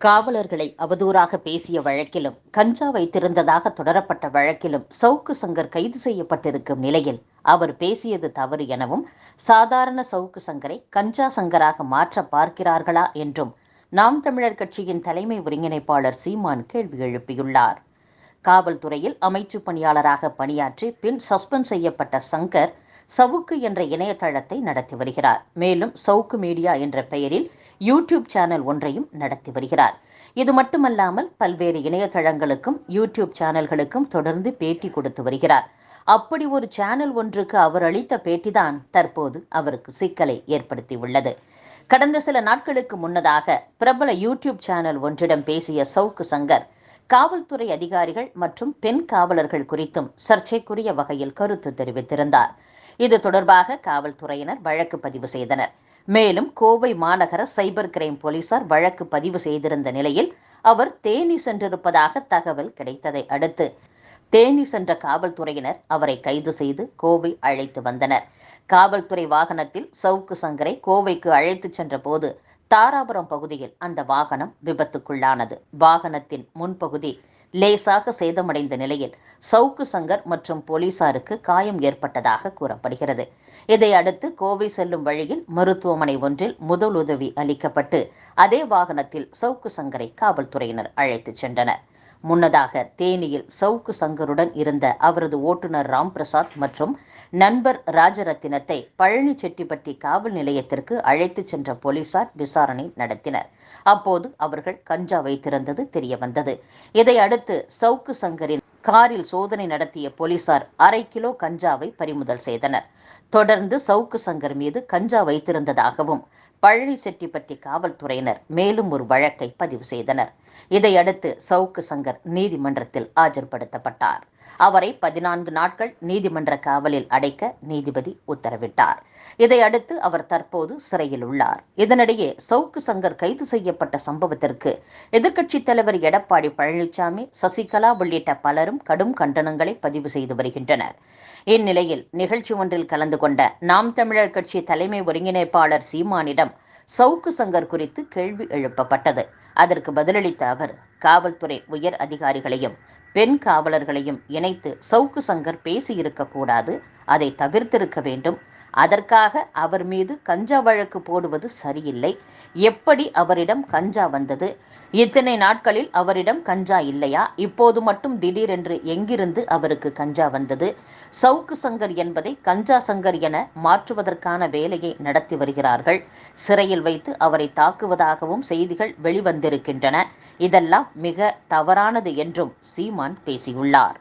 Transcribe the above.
காவலர்களை அவதூறாக பேசிய வழக்கிலும் கஞ்சா வைத்திருந்ததாக தொடரப்பட்ட வழக்கிலும் சவுக்கு சங்கர் கைது செய்யப்பட்டிருக்கும் நிலையில் அவர் பேசியது தவறு எனவும் சாதாரண சவுக்கு சங்கரை கஞ்சா சங்கராக மாற்ற பார்க்கிறார்களா என்றும் நாம் தமிழர் கட்சியின் தலைமை ஒருங்கிணைப்பாளர் சீமான் கேள்வி எழுப்பியுள்ளார். காவல்துறையில் அமைச்சு பணியாளராக பணியாற்றி பின் சஸ்பெண்ட் செய்யப்பட்ட சங்கர் சவுக்கு என்ற இணையதளத்தை நடத்தி வருகிறார். மேலும் சவுக்கு மீடியா என்ற பெயரில் யூடியூப் சேனல் ஒன்றையும் நடத்தி வருகிறார். இது மட்டுமல்லாமல் பல்வேறு இணையதளங்களுக்கும் யூடியூப் சேனல்களுக்கும் தொடர்ந்து பேட்டி கொடுத்து வருகிறார். அப்படி ஒரு சேனல் ஒன்றுக்கு அவர் அளித்த பேட்டிதான் தற்போது அவருக்கு சிக்கலை ஏற்படுத்தியுள்ளது. கடந்த சில நாட்களுக்கு முன்னதாக பிரபல யூடியூப் சேனல் ஒன்றிடம் பேசிய சவுக்கு சங்கர் காவல்துறை அதிகாரிகள் மற்றும் பெண் காவலர்கள் குறித்தும் சர்ச்சைக்குரிய வகையில் கருத்து தெரிவித்திருந்தார். இது தொடர்பாக காவல்துறையினர் வழக்கு பதிவு செய்தனர். மேலும் கோவை மாநகர சைபர் கிரைம் போலீசார் வழக்கு பதிவு செய்திருந்த நிலையில் அவர் தேனி சென்றிருப்பதாக தகவல் கிடைத்ததை அடுத்து தேனி சென்ற காவல்துறையினர் அவரை கைது செய்து கோவை அழைத்து வந்தனர். காவல்துறை வாகனத்தில் சவுக்கு சங்கரை கோவைக்கு அழைத்துச் சென்ற போது தாராபுரம் பகுதியில் அந்த வாகனம் விபத்துக்குள்ளானது. வாகனத்தின் முன்பகுதி லேசாக சேதமடைந்த நிலையில் சவுக்கு சங்கர் மற்றும் போலீசாருக்கு காயம் ஏற்பட்டதாக கூறப்படுகிறது. இதையடுத்து கோவை செல்லும் வழியில் மருத்துவமனை ஒன்றில் முதலுதவி அளிக்கப்பட்டு அதே வாகனத்தில் சவுக்கு சங்கரை காவல்துறையினர் அழைத்துச் சென்றனர். முன்னதாக தேனியில் சவுக்கு சங்கருடன் இருந்த அவரது ஓட்டுநர் ராம்பிரசாத் மற்றும் நண்பர் ராஜரத்தினத்தை பழனி செட்டிப்பட்டி காவல் நிலையத்திற்கு அழைத்துச் சென்ற போலீசார் விசாரணை நடத்தினர். அப்போது அவர்கள் கஞ்சா வைத்திருந்தது தெரியவந்தது. இதையடுத்து சவுக்கு சங்கரின் காரில் சோதனை நடத்திய போலீசார் அரை கிலோ கஞ்சாவை பறிமுதல் செய்தனர். தொடர்ந்து சவுக்கு சங்கர் மீது கஞ்சா வைத்திருந்ததாகவும் பழனி செட்டிப்பட்டி காவல்துறையினர் மேலும் ஒரு வழக்கை பதிவு செய்தனர். இதையடுத்து சவுக்கு சங்கர் நீதிமன்றத்தில் ஆஜர்படுத்தப்பட்டார். அவரை பதினான்கு நாட்கள் நீதிமன்ற காவலில் அடைக்க நீதிபதி உத்தரவிட்டார். இதையடுத்து அவர் தற்போது சிறையில் உள்ளார். இதனிடையே சவுக்கு சங்கர் கைது செய்யப்பட்ட சம்பவத்திற்கு எதிர்க்கட்சித் தலைவர் எடப்பாடி பழனிசாமி சசிகலா உள்ளிட்ட பலரும் கடும் கண்டனங்களை பதிவு செய்து வருகின்றனர். இந்நிலையில் நிகழ்ச்சி ஒன்றில் கலந்து கொண்ட நாம் தமிழர் கட்சி தலைமை ஒருங்கிணைப்பாளர் சீமானிடம் சவுக்கு சங்கர் குறித்து கேள்வி எழுப்பப்பட்டது. அதற்கு பதிலளித்த அவர் காவல்துறை உயர் அதிகாரிகளையும் பெண் காவலர்களையும் இணைத்து சவுக்கு சங்கர் பேசியிருக்கக்கூடாது அதை தவிர்த்திருக்க வேண்டும் அதற்காக அவர் மீது கஞ்சா வழக்கு போடுவது சரியில்லை. எப்படி அவரிடம் கஞ்சா வந்தது? இத்தனை நாட்களில் அவரிடம் கஞ்சா இல்லையா? இப்போது மட்டும் திடீரென்று எங்கிருந்து அவருக்கு கஞ்சா வந்தது? சவுக்கு சங்கர் என்பதை கஞ்சா சங்கர் என மாற்றுவதற்கான வேலையை நடத்தி வருகிறார்கள். சிறையில் வைத்து அவரை தாக்குவதாகவும் செய்திகள் வெளிவந்திருக்கின்றன. இதெல்லாம் மிக தவறானது என்றும் சீமான் பேசியுள்ளார்.